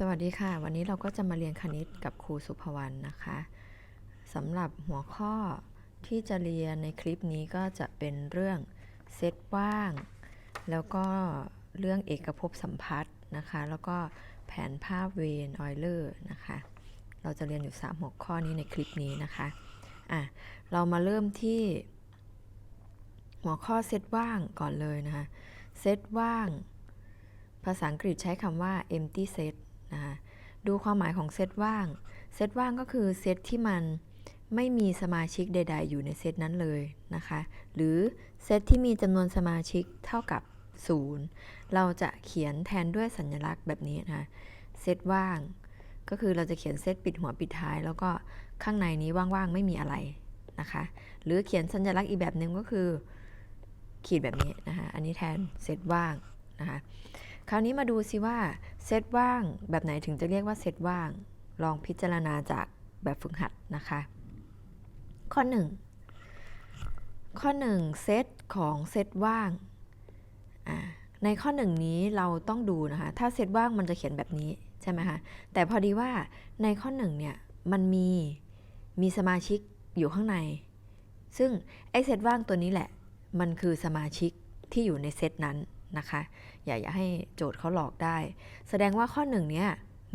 สวัสดีค่ะ วันนี้เราก็จะมาเรียนคณิตกับครูสุภวรรณนะคะสำหรับหัวข้อที่จะเรียนในคลิปนี้ก็จะเป็นเรื่องเซตว่าง แล้วก็เรื่องเอกภพสัมพัทธ์นะคะ แล้วก็แผนภาพเวนออยเลอร์นะคะ เราจะเรียนอยู่ 3 หัวข้อนี้ในคลิปนี้นะคะอะเรามาเริ่มที่ หัวข้อเซตว่างก่อนเลยนะคะเซตว่าง ภาษาอังกฤษใช้คำว่า empty set นะคะดูความหมายของเซตว่าง เซตว่างก็คือเซตที่มันไม่มีสมาชิกใด ๆ อยู่ในเซตนั้นเลยนะคะ หรือเซตที่มีจำนวนสมาชิกเท่ากับ 0 เราจะเขียนแทนด้วยสัญลักษณ์แบบนี้นะคะเซตว่าง ก็คือเราจะเขียนเซตปิดหัวปิดท้าย แล้วก็ข้างในนี้ว่างๆไม่มีอะไรนะคะ หรือเขียนสัญลักษณ์อีกแบบหนึ่งก็คือ ขีดแบบนี้นะคะ อันนี้แทนเซตว่างนะคะ คราวนี้มาดูซิว่าเซตว่างแบบไหนถึงจะเรียกว่าเซตว่าง ลองพิจารณาจากแบบฝึกหัดนะคะ ข้อ 1 ข้อ 1 เซตของเซตว่างในข้อ 1 นี้เราต้องดูนะคะ ถ้าเซตว่างมันจะเขียนแบบนี้ใช่ไหมคะ แต่พอดีว่าในข้อ 1 เนี่ยมันมีมีสมาชิกอยู่ข้างใน ซึ่งไอ้เซตว่างตัวนี้แหละ มันคือสมาชิกที่อยู่ในเซตนั้น นะคะ อย่าอย่าให้โจทย์เขาหลอกได้ แสดงว่าข้อหนึ่งเนี้ย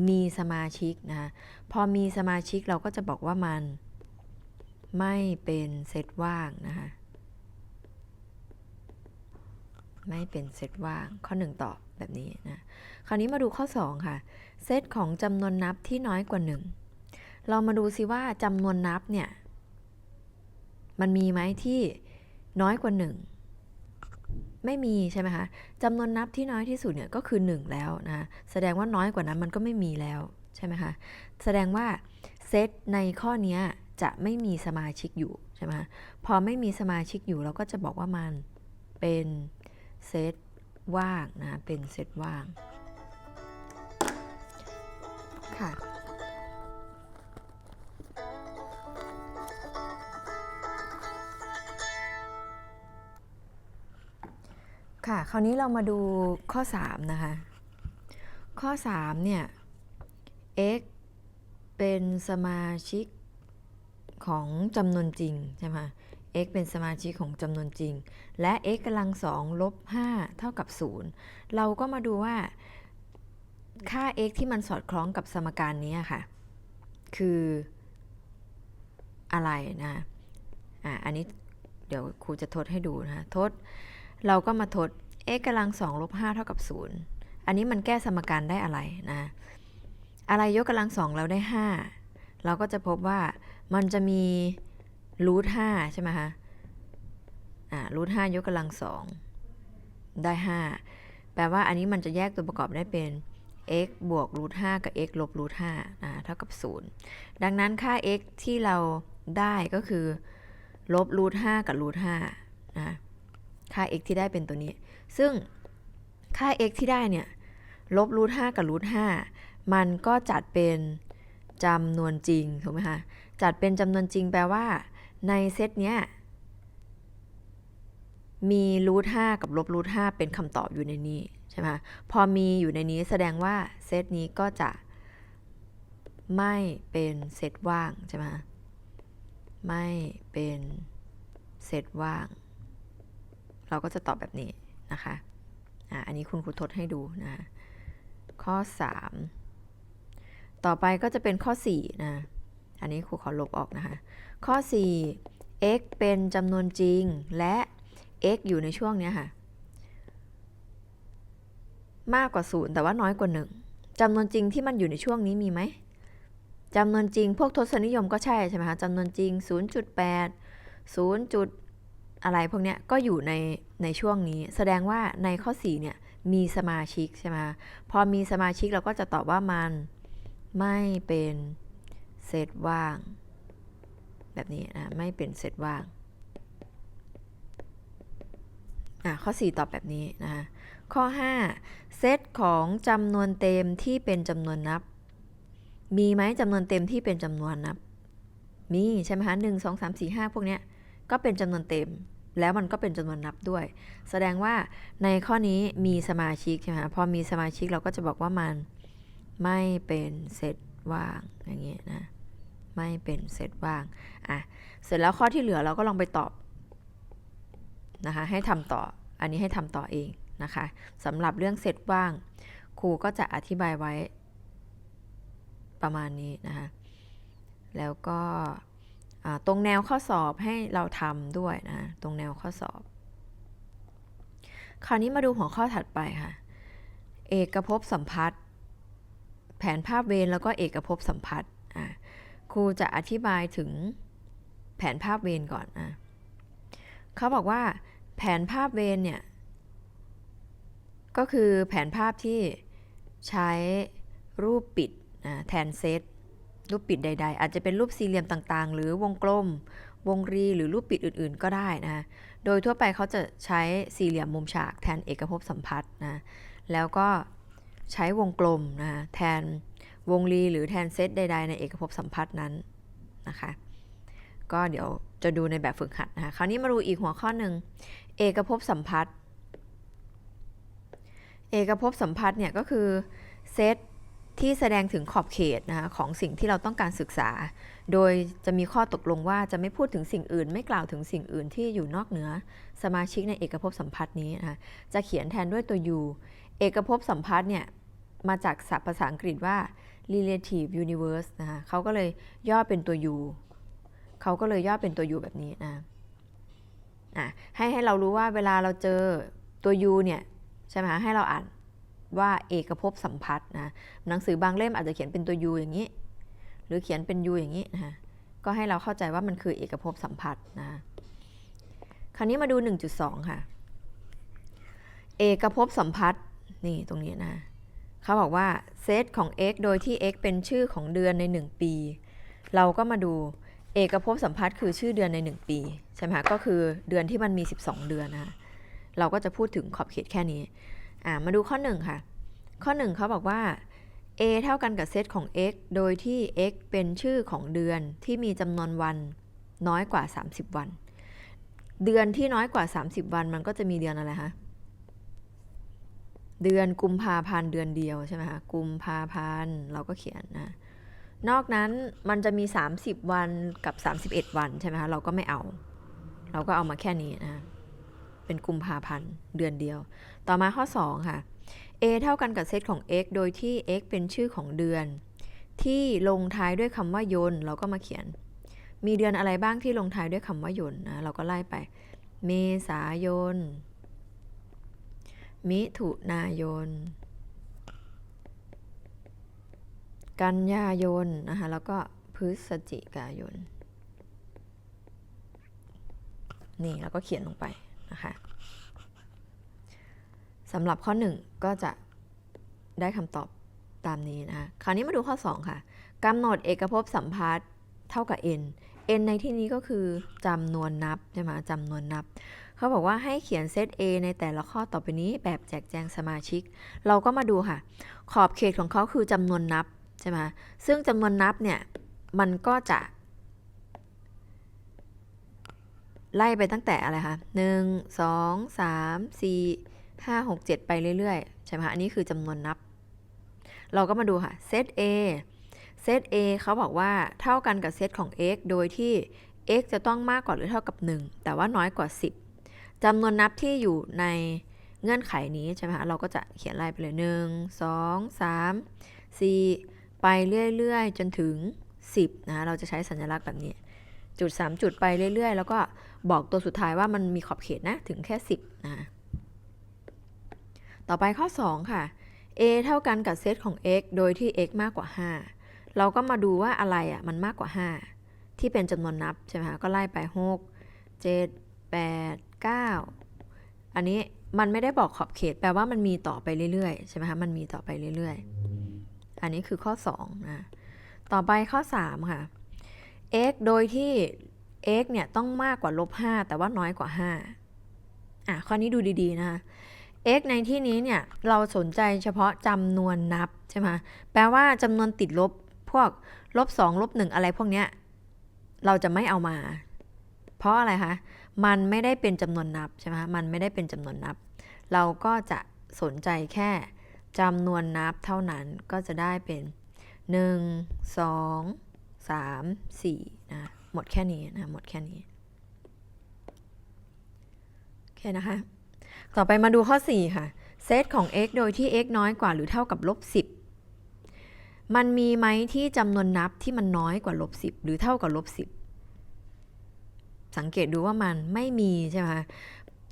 มีสมาชิกนะคะพอมีสมาชิกเราก็จะบอกว่ามันไม่เป็นเซตว่างนะคะไม่เป็นเซตว่าง ข้อ 1 ตอบแบบนี้นะ คราวนี้มาดูข้อ 2 ค่ะ เซตของจำนวนนับที่น้อยกว่า 1 เรามาดูซิว่าจำนวนนับเนี่ย มันมีไหมที่น้อยกว่า 1 ไม่มีใช่ไหมคะจำนวนนับที่น้อยที่สุดเนี่ยก็คือ 1 แล้วนะแสดงว่าน้อยกว่านั้นมันก็ไม่มีแล้วใช่ไหมคะแสดงว่าเซตในข้อนี้จะไม่มีสมาชิกอยู่ใช่ไหมคะพอไม่มีสมาชิกอยู่เราก็จะบอกว่ามันเป็นเซตว่างนะเป็นเซตว่างค่ะ คราวนี้เรามาดูข้อ 3 นะคะ ข้อ 3 เนี่ย x เป็นสมาชิกของจำนวนจริงใช่ไหม x เป็นสมาชิกของจำนวนจริง และ x กำลัง2ลบ5เท่ากับ 0 เราก็มาดูว่า ค่า x ที่มันสอดคล้องกับสมการนี้ค่ะ คืออะไรนะอะอันนี้เดี๋ยวครูจะทดให้ดูนะทด เราก็มาทด x กำลัง2ลบ5เท่ากับ0อันนี้มันแก้สมการได้อะไรนะ อะไรยกกำลัง2เราได้5เราก็จะพบว่ามันจะมีรูท5ใช่ไหมคะอ่ารูท5ยกกำลัง2ได้5แปลว่าอันนี้มันจะแยกตัวประกอบได้เป็น x บวกรูท5กับ x ลบรูท5นะเท่ากับ0ดังนั้นค่า x ที่เราได้ก็คือลบรูท5กับรูท5นะ ค่า x ที่ได้เป็นตัวนี้ ซึ่งค่า x ที่ได้เนี่ย ลบรูท5กับรูท5มันก็จัดเป็นจำนวนจริง ถูกไหมคะ จัดเป็นจำนวนจริงแปลว่า ในเซตเนี้ย มีรูท5กับลบรูท5เป็นคำตอบอยู่ในนี้ใช่ไหมพอมีอยู่ในนี้แสดงว่าเซตนี้ก็จะไม่เป็นเซตว่างใช่ไหมไม่เป็นเซตว่าง เราก็จะตอบแบบนี้นะคะอ่าอันนี้คุณครูทดให้ดูนะข้อ 3 ต่อไปก็จะเป็นข้อ4นะอันนี้ครูขอลบออกนะคะ ข้อ 4 x เป็นจำนวนจริงและ x อยู่ในช่วงนี้ค่ะ มากกว่า 0 แต่ว่าน้อยกว่า 1จำนวนจริงที่มันอยู่ในช่วงนี้มีไหมจำนวนจริงพวกทศนิยมก็ใช่ใช่ไหมคะจำนวนจริง 0.8 0. อะไรพวกเนี้ยก็อยู่ในในช่วงนี้ แสดงว่าในข้อ4เนี่ยมีสมาชิกใช่ไหมพอมีสมาชิกเราก็จะตอบว่ามันไม่เป็นเซตว่าง แบบนี้นะไม่เป็นเซตว่างอะข้อ 4 ตอบแบบนี้นะคะข้อ 5 เซตของจำนวนเต็มที่เป็นจำนวนนับ มีไหมจำนวนเต็มที่เป็นจำนวนนับ มีใช่ไหมคะหนึ่งสองสามสี่ห้าพวกเนี้ยก็เป็นจำนวนเต็ม แล้วมันก็เป็นจำนวนนับด้วย แสดงว่าในข้อนี้มีสมาชิกใช่ไหมคะพอมีสมาชิกเราก็จะบอกว่ามันไม่เป็นเซตว่างอย่างเงี้ยนะไม่เป็นเซตว่างอะเสร็จแล้วข้อที่เหลือเราก็ลองไปตอบนะคะให้ทำต่ออันนี้ให้ทำต่อเองนะคะสำหรับเรื่องเซตว่าง ครูก็จะอธิบายไว้ประมาณนี้นะคะแล้วก็ ตรงแนวข้อสอบให้เราทำด้วยนะ ตรงแนวข้อสอบ คราวนี้มาดูหัวข้อถัดไปค่ะ เอกภพสัมพัทธ์แผนภาพเวรแล้วก็เอกภพสัมพัทธ์ครูจะอธิบายถึงแผนภาพเวรก่อนนะเขาบอกว่า แผนภาพเวรเนี่ย ก็คือแผนภาพที่ใช้รูปปิดนะแทนเซต รูปปิดใด ๆ อาจจะเป็นรูปสี่เหลี่ยมต่างๆ หรือวงกลม วงรีหรือรูปปิดอื่นๆ ก็ได้นะ โดยทั่วไปเขาจะใช้สี่เหลี่ยมมุมฉากแทนเอกภพสัมพัทธ์นะ แล้วก็ใช้วงกลมนะแทนวงรีหรือแทนเซตใด ๆ ในเอกภพสัมพัทธ์นั้นนะคะ ก็เดี๋ยวจะดูในแบบฝึกหัดนะคะคราวนี้มาดูอีกหัวข้อหนึ่งเอกภพสัมพัทธ์เอกภพสัมพัทธ์เนี่ยก็คือเซต ที่แสดงถึงขอบเขตนะคะของสิ่งที่เราต้องการศึกษา โดยจะมีข้อตกลงว่าจะไม่พูดถึงสิ่งอื่น ไม่กล่าวถึงสิ่งอื่นที่อยู่นอกเหนือ สมาชิกในเอกภพสัมพัทธ์นี้นะคะจะเขียนแทนด้วยตัว u เอกภพสัมพัทธ์เนี่ยมาจากศัพท์ภาษาอังกฤษว่า relative universe นะคะเขาก็เลยย่อเป็นตัว u เขาก็เลยย่อเป็นตัว u แบบนี้นะอะให้ให้เรารู้ว่าเวลาเราเจอตัว u เนี่ยใช่ไหมคะให้เราอ่าน ว่าเอกภพสัมพัทธ์นะหนังสือบางเล่มอาจจะเขียนเป็นตัว u อย่างนี้ หรือเขียนเป็น u อย่างนี้นะคะก็ให้เราเข้าใจว่ามันคือเอกภพสัมพัทธ์นะคราวนี้มาดู 1.2 ค่ะ เอกภพสัมพัทธ์นี่ตรงนี้นะเขาบอกว่าเซตของ x โดยที่ x เป็นชื่อของเดือนใน 1 ปี เราก็มาดูเอกภพสัมพัทธ์คือชื่อเดือนใน 1 ปี ใช่ไหมก็คือเดือนที่มันมี 12 เดือนนะคะเราก็จะพูดถึงขอบเขตแค่นี้ อ่ามาดูข้อ 1 ค่ะ ข้อ 1เขาบอกว่า a เท่ากันกับเซตของ x โดยที่ x เป็นชื่อของเดือนที่มีจำนวนวันน้อยกว่า 30 วัน เดือนที่น้อยกว่า 30 วันมันก็จะมีเดือนอะไรคะ เดือนกุมภาพันธ์เดือนเดียวใช่ไหมคะ กุมภาพันธ์เราก็เขียนนะ นอกนั้นมันจะมี 30 วันกับ 31 วันใช่ไหมคะ เราก็ไม่เอา เราก็เอามาแค่นี้นะ เป็นกุมภาพันธ์เดือนเดียว ต่อมาข้อ 2 ค่ะ a เท่ากันกับเซตของ x โดยที่ x เป็นชื่อของเดือน ที่ลงท้ายด้วยคำว่ายน์เราก็มาเขียน มีเดือนอะไรบ้างที่ลงท้ายด้วยคำว่ายน์นะเราก็ไล่ไป เมษายน มิถุนายน กันยายนนะคะแล้วก็พฤศจิกายน นี่แล้วก็เขียนลงไป นะคะสำหรับข้อ 1 ก็จะได้คำตอบตามนี้นะคะคราวนี้มาดูข้อ 2 ค่ะกำหนดเอกภพสัมพัทธ์เท่ากับ n n ในที่นี้ก็คือจำนวนนับใช่ไหมจำนวนนับ เขาบอกว่าให้เขียนเซต A ในแต่ละข้อต่อไปนี้แบบแจกแจงสมาชิก เราก็มาดูค่ะ ขอบเขตของเขาคือจำนวนนับใช่ไหมซึ่งจำนวนนับเนี่ย มันก็จะ ไล่ไปตั้งแต่อะไรคะหนึ่งสองสามสี่ห้าหกเจ็ดไปเรื่อยๆ ใช่ไหมคะอันนี้คือจำนวนนับ เราก็มาดูค่ะเซต A เซต A เขาบอกว่าเท่ากันกับเซตของ x โดยที่ x จะต้องมากกว่าหรือเท่ากับ 1 แต่ว่าน้อยกว่า 10จำนวนนับที่อยู่ในเงื่อนไขนี้ใช่ไหมคะเราก็จะเขียนไล่ไปเลย 1 2 3 4 ไปเรื่อยๆ จนถึง 10 นะคะเราจะใช้สัญลักษณ์แบบนี้ จุด 3 จุดไปเรื่อย ๆ แล้วก็บอกตัวสุดท้ายว่ามันมีขอบเขตนะ ถึงแค่ 10 นะ ต่อไปข้อ 2 ค่ะ a เท่ากันกับเซตของ x โดยที่ x มากกว่า 5 เราก็มาดูว่าอะไรอะมันมากกว่า 5 ที่เป็นจำนวนนับใช่ไหมคะ ก็ไล่ไป 6 7 8 9 อันนี้มันไม่ได้บอกขอบเขต แปลว่ามันมีต่อไปเรื่อยๆ ใช่ไหมคะ มันมีต่อไปเรื่อยๆ อันนี้คือข้อ 2 นะ ต่อไปข้อ 3 ค่ะ x โดยที่ x เนี่ยต้องมากกว่าลบ5แต่ว่าน้อยกว่า 5 อะ ข้อนี้ดูดีๆนะคะ x ในที่นี้เนี่ยเราสนใจเฉพาะจำนวนนับใช่ไหมแปลว่าจำนวนติดลบพวกลบ2ลบ1อะไรพวกเนี้ยเราจะไม่เอามา เพราะอะไรคะ มันไม่ได้เป็นจำนวนนับใช่ไหมมันไม่ได้เป็นจำนวนนับ เราก็จะสนใจแค่จำนวนนับเท่านั้นก็จะได้เป็น 1 2 3 4นะหมดแค่นี้นะหมดแค่นี้โอเคนะคะ ต่อไปมาดูข้อ 4 ค่ะ เซตของ x โดยที่ x น้อยกว่าหรือเท่ากับลบ10 มันมีไหมที่จำนวนนับที่มันน้อยกว่าลบ10 หรือเท่ากับลบ10 สังเกตดูว่ามันไม่มีใช่ไหมคะ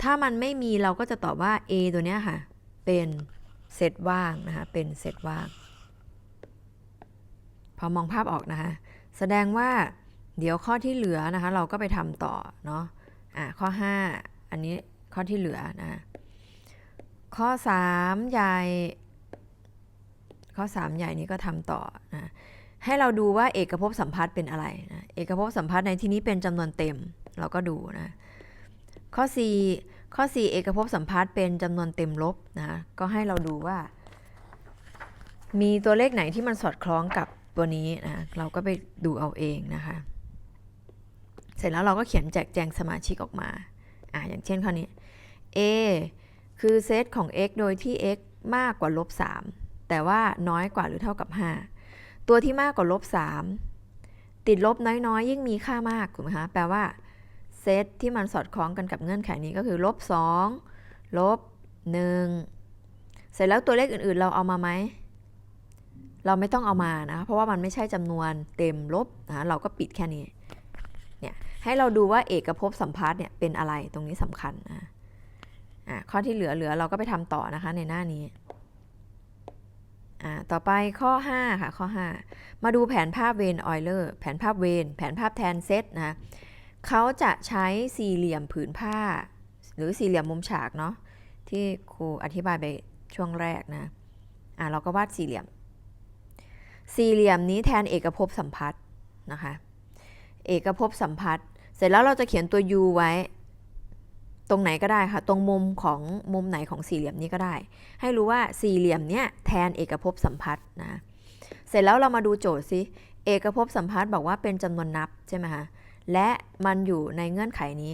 ถ้ามันไม่มีเราก็จะตอบว่า a ตัวเนี้ยค่ะ เป็นเซตว่างนะคะ เป็นเซตว่าง พอมองภาพออกนะคะ แสดงว่าเดี๋ยวข้อที่เหลือนะคะ เราก็ไปทำต่อเนาะอะข้อ 5 อันนี้ข้อที่เหลือนะข้อ 3 ใหญ่ ข้อ 3 ใหญ่นี้ก็ทำต่อนะให้เราดูว่าเอกภพสัมพัทธ์เป็นอะไรนะเอกภพสัมพัทธ์ในที่นี้เป็นจำนวนเต็มเราก็ดูนะข้อ 4 ข้อ 4 เอกภพสัมพัทธ์เป็นจำนวนเต็มลบนะก็ให้เราดูว่า มีตัวเลขไหนที่มันสอดคล้องกับ ตัวนี้นะเราก็ไปดูเอาเองนะคะ เสร็จแล้วเราก็เขียนแจกแจงสมาชิกออกมาอ่าอย่างเช่นข้อนี้ A คือเซตของ x โดยที่ x มากกว่าลบ3แต่ว่าน้อยกว่าหรือเท่ากับ 5 ตัวที่มากกว่าลบ3ติดลบน้อยๆ ยิ่งมีค่ามากถูกไหมคะแปลว่าเซตที่มันสอดคล้องกันกับเงื่อนไขนี้ก็คือลบ2ลบ1เสร็จแล้วตัวเลขอื่นๆ เราเอามาไหม เราไม่ต้องเอามานะเพราะว่ามันไม่ใช่จำนวนเต็มลบนะเราก็ปิดแค่นี้เนี่ยให้เราดูว่าเอกภพสัมพัทธ์เนี่ยเป็นอะไรตรงนี้สำคัญนะอะข้อที่เหลือเหลือเราก็ไปทำต่อนะคะในหน้านี้อ่าต่อไปข้อ 5 ค่ะข้อ 5 มาดูแผนภาพเวนออยเลอร์แผนภาพเวนแผนภาพแทนเซตนะเขาจะใช้สี่เหลี่ยมผืนผ้า หรือสี่เหลี่ยมมุมฉากเนาะที่ครูอธิบายไปช่วงแรกนะอ่าเราก็วาดสี่เหลี่ยม สี่เหลี่ยมนี้แทนเอกภพสัมพัทธ์นะคะ เอกภพสัมพัทธ์เสร็จแล้วเราจะเขียนตัว u ไว้ ตรงไหนก็ได้ค่ะ ตรงมุมของมุมไหนของสี่เหลี่ยมนี้ก็ได้ ให้รู้ว่าสี่เหลี่ยมเนี้ยแทนเอกภพสัมพัทธ์นะ เสร็จแล้วเรามาดูโจทย์สิเอกภพสัมพัทธ์บอกว่าเป็นจำนวนนับใช่ไหมคะและมันอยู่ในเงื่อนไขนี้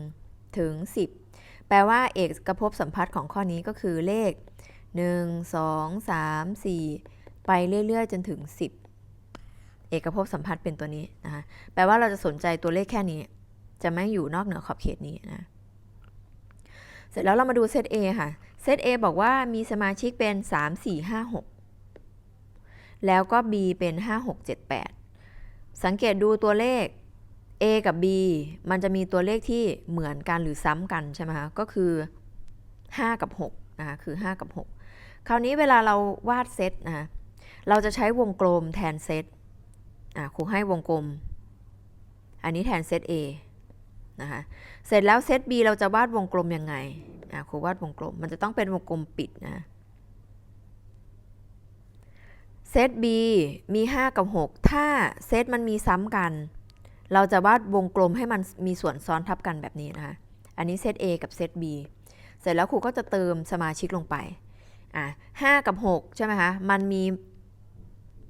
1ถึง10 แปลว่าเอกภพสัมพัทธ์ของข้อนี้ก็คือเลข 1 2 3 4 ไปเรื่อยๆ จนถึง 10 เอกภพสัมพัทธ์เป็นตัวนี้นะคะแปลว่าเราจะสนใจตัวเลขแค่นี้ จะไม่อยู่นอกเหนือขอบเขตนี้นะเสร็จแล้วเรามาดูเซต A ค่ะ เซต A บอกว่ามีสมาชิกเป็น 3 4 5 6 แล้วก็ B เป็น 5 6 7 8 สังเกตดูตัวเลข A กับ B มันจะมีตัวเลขที่เหมือนกันหรือซ้ำกันใช่ไหมคะ ก็คือ 5 กับ6นะคะคือ 5 กับ 6 คราวนี้เวลาเราวาดเซตนะคะ เราจะใช้วงกลมแทนเซตอะครูให้วงกลม อันนี้แทนเซต A นะคะเสร็จแล้วเซต B เราจะวาดวงกลมยังไงอะครูวาดวงกลม มันจะต้องเป็นวงกลมปิดนะเซต B มี 5 กับ 6 ถ้าเซตมันมีซ้ำกัน เราจะวาดวงกลมให้มันมีส่วนซ้อนทับกันแบบนี้นะคะ อันนี้เซต A กับเซต B เสร็จแล้วครูก็จะเติมสมาชิกลงไป อะ5กับ 6 ใช่ไหมคะ มันมี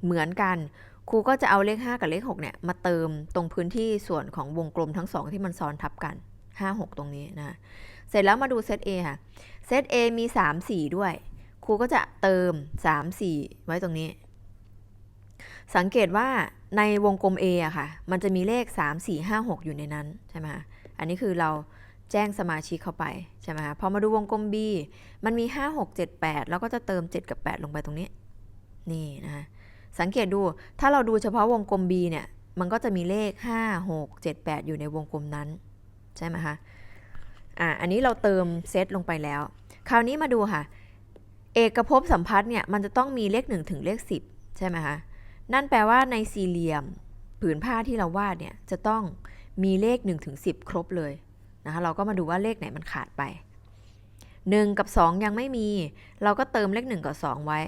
เหมือนกัน ครูก็จะเอาเลข 5 กับเลข6เนี่ยมาเติมตรงพื้นที่ส่วนของวงกลมทั้งสองที่มันซ้อนทับกัน 5 6 ตรงนี้นะ เสร็จแล้วมาดูเซต A ค่ะ เซต A มี 3 4 ด้วย ครูก็จะเติม 3 4 ไว้ตรงนี้ สังเกตว่าในวงกลม A อะค่ะ มันจะมีเลข 3 4 5 6 อยู่ในนั้นใช่ไหมอันนี้คือเราแจ้งสมาชิกเข้าไปใช่ไหมคะพอมาดูวงกลม B มันมี 5 6 7 8 แล้วก็จะเติม 7 กับ 8 ลงไปตรงนี้ นี่นะคะ สังเกตดูถ้าเราดูเฉพาะวงกลม B เนี่ย มันก็จะมีเลข 5 6 7 8 อยู่ในวงกลมนั้น ใช่ไหมคะ อ่า อันนี้เราเติมเซตลงไปแล้ว คราวนี้มาดูค่ะ เอกภพสัมพัทธ์เนี่ย มันจะต้องมีเลข 1 ถึงเลข 10 ใช่ไหมคะ นั่นแปลว่าในสี่เหลี่ยมผืนผ้าที่เราวาดเนี่ย จะต้องมีเลข1ถึง10 ครบเลยนะคะ เราก็มาดูว่าเลขไหนมันขาดไป 1 กับ 2 ยังไม่มี เราก็เติมเลข 1 กับ 2 ไว้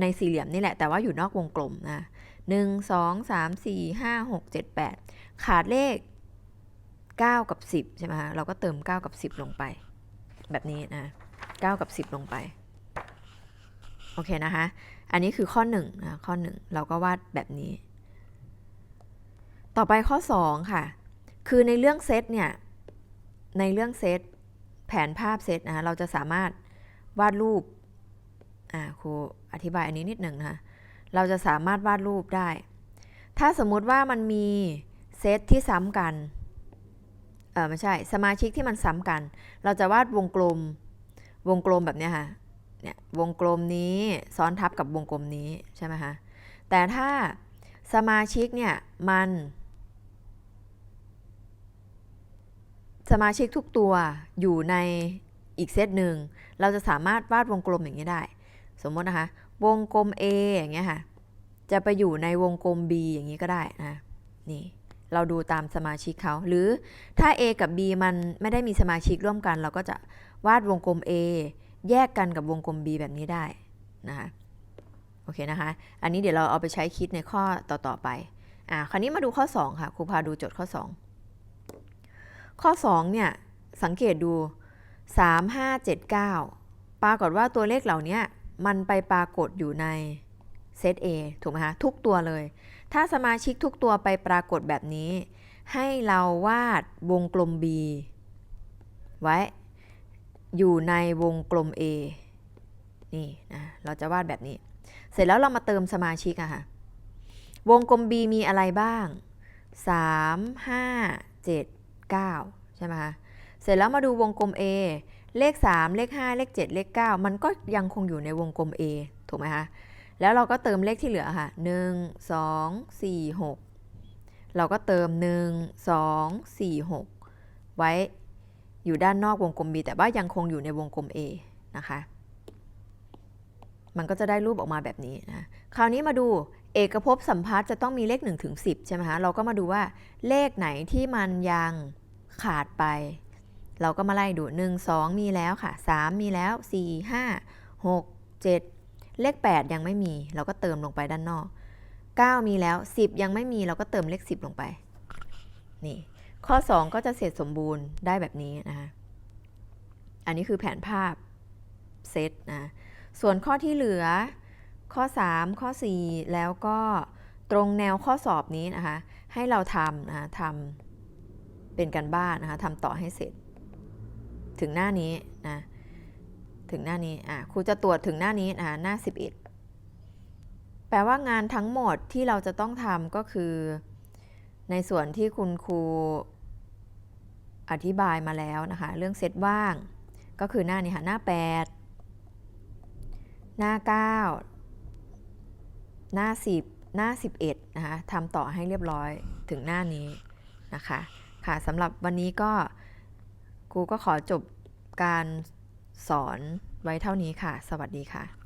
ในสี่เหลี่ยมนี่แหละ แต่ว่าอยู่นอกวงกลมนะหนึ่งสองสามสี่ห้าหกเจ็ดแปดขาดเลข 9 กับ 10 ใช่ไหมคะเราก็เติม 9 กับ 10 ลงไป แบบนี้นะ9กับ 10 ลงไป โอเคนะคะ อันนี้คือข้อ1นะข้อ 1 เราก็วาดแบบนี้ ต่อไปข้อ 2 ค่ะ คือในเรื่องเซตเนี่ย ในเรื่องเซตแผนภาพเซตนะคะเราจะสามารถวาดรูป อ่าครู อธิบายอันนี้นิดหนึ่งนะคะเราจะสามารถวาดรูปได้ ถ้าสมมุติว่ามันมีเซตที่ซ้ำกัน เออไม่ใช่ สมาชิกที่มันซ้ำกัน เราจะวาดวงกลม วงกลมแบบนี้ค่ะ เนี่ย วงกลมนี้ซ้อนทับกับวงกลมนี้ใช่ไหมคะ แต่ถ้าสมาชิกเนี่ยมัน สมาชิกทุกตัวอยู่ในอีกเซตหนึ่ง เราจะสามารถวาดวงกลมอย่างนี้ได้ สมมตินะคะ วงกลม A อย่างเงี้ยค่ะ จะไปอยู่ในวงกลม B อย่างนี้ก็ได้นะ นี่ เราดูตามสมาชิกเขา หรือถ้า A กับ B มันไม่ได้มีสมาชิกร่วมกัน เราก็จะวาดวงกลม A แยกกันกับวงกลม B แบบนี้ได้นะคะ โอเคนะคะ อันนี้เดี๋ยวเราเอาไปใช้คิดในข้อต่อๆไป อ่า คราวนี้มาดูข้อ 2 ค่ะ ครูพาดูโจทย์ข้อ 2 ข้อ 2 เนี่ย สังเกตดู 3 5 7 9 ปรากฏว่าตัวเลขเหล่านี้ มันไปปรากฏอยู่ในเซต A ถูกไหมคะทุกตัวเลย ถ้าสมาชิกทุกตัวไปปรากฏแบบนี้ ให้เราวาดวงกลม B ไว้ อยู่ในวงกลม A นี่นะเราจะวาดแบบนี้ เสร็จแล้วเรามาเติมสมาชิกอะค่ะวงกลม B มีอะไรบ้าง 3 5 7 9 ใช่ไหมคะเสร็จแล้วมาดูวงกลม A เลข 3 เลข 5 เลข 7 เลข 9 มันก็ยังคงอยู่ในวงกลม A ถูกไหมคะ แล้วเราก็เติมเลขที่เหลือค่ะ 1 2 4 6 เราก็เติม 1 2 4 6 ไว้อยู่ด้านนอกวงกลม B แต่ว่ายังคงอยู่ในวงกลม A นะคะ มันก็จะได้รูปออกมาแบบนี้นะ คราวนี้มาดูเอกภพสัมพัทธ์จะต้องมีเลข1ถึง10 ใช่ไหมคะ เราก็มาดูว่าเลขไหนที่มันยังขาดไป เราก็มาไล่ดู 1 2 มีแล้วค่ะ 3 มีแล้ว 4 5 6 7 เลข 8 ยังไม่มี เราก็เติมลงไปด้านนอก 9 มีแล้ว 10 ยังไม่มี เราก็เติมเลข 10 ลงไป นี่ ข้อ 2 ก็จะเสร็จสมบูรณ์ได้แบบนี้นะคะ อันนี้คือแผนภาพเซตนะ ส่วนข้อที่เหลือ ข้อ 3 ข้อ 4 แล้วก็ตรงแนวข้อสอบนี้นะคะ ให้เราทำนะคะทำเป็นการบ้านนะคะทำต่อให้เสร็จ ถึงหน้านี้นะถึงหน้านี้อะครูจะตรวจถึงหน้านี้นะคะหน้า 11 แปลว่างานทั้งหมดที่เราจะต้องทำก็คือ ในส่วนที่คุณครูอธิบายมาแล้วนะคะ เรื่องเซตว่าง ก็คือหน้านี้ค่ะหน้า 8 หน้า 9 หน้า 10 หน้า 11 นะคะทำต่อให้เรียบร้อยถึงหน้านี้นะคะ ค่ะสำหรับวันนี้ก็ กูก็ขอจบการสอนไว้เท่านี้ค่ะ สวัสดีค่ะ